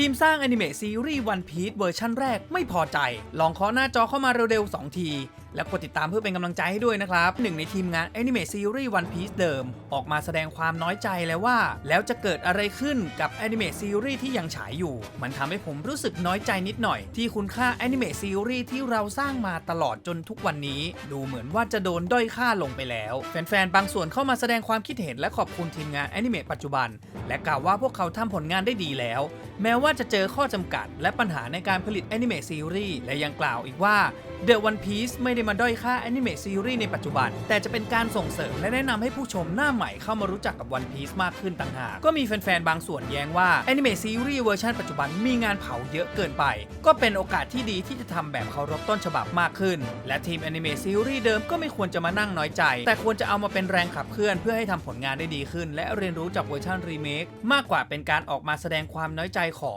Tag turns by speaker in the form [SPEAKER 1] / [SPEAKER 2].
[SPEAKER 1] ทีมสร้างอนิเมะซีรีส์วันพีชเวอร์ชั่นแรกไม่พอใจ ลองเคาะหน้าจอเข้ามาเร็วๆ 2 ที และกดติดตามเพื่อเป็นกำลังใจให้ด้วยนะครับหนึ่งในทีมงานอนิเมะซีรีส์วันพี e เดิม ออกมาแสดงความน้อยใจแล้วว่า แล้วจะเกิดอะไรขึ้นกับอนิเมะซีรีส์ที่ยังฉายอยู่ มันทำให้ผมรู้สึกน้อยใจนิดหน่อย ที่คุณค่าอนิเมะซีรีส์ที่เราสร้างมาตลอดจนทุกวันนี้ ดูเหมือนว่าจะโดนด้อยค่าลงไปแล้ว แฟนๆบางส่วนเข้ามาแสดงความคิดเห็นและขอบคุณทีมงานแอนิเมะปัจจุบัน และกล่าวว่าพวกเขาทำผลงานได้ดีแล้ว แม้ว่าจะเจอข้อจำกัด และปัญหาในการผลิตแอนิเมะซีรีส์และยังกล่าวอีกว่า The One Piece ไม่ได้มาด้อยค่าแอนิเมะซีรีส์ในปัจจุบัน แต่จะเป็นการส่งเสริมและแนะนำให้ผู้ชมหน้าใหม่เข้ามารู้จักกับ One Piece มากขึ้นต่างหาก ก็มีแฟนๆ บางส่วนแย้งว่าแอนิเมะซีรีส์เวอร์ชันปัจจุบันมีงานเผาเยอะเกินไป ก็เป็นโอกาสที่ดีที่จะทำแบบเคารพต้นฉบับมากขึ้น และทีมแอนิเมะซีรีส์เดิมก็ไม่ควรจะมานั่งน้อยใจ แต่ควรจะเอามาเป็นแรงขับเคลื่อนเพื่อให้ทำผลงานได้ดีขึ้น และเรียนรู้จากเวอร์ชันรีเมคมากกว่าเป็นการออกมาแสดงความน้อยใจของ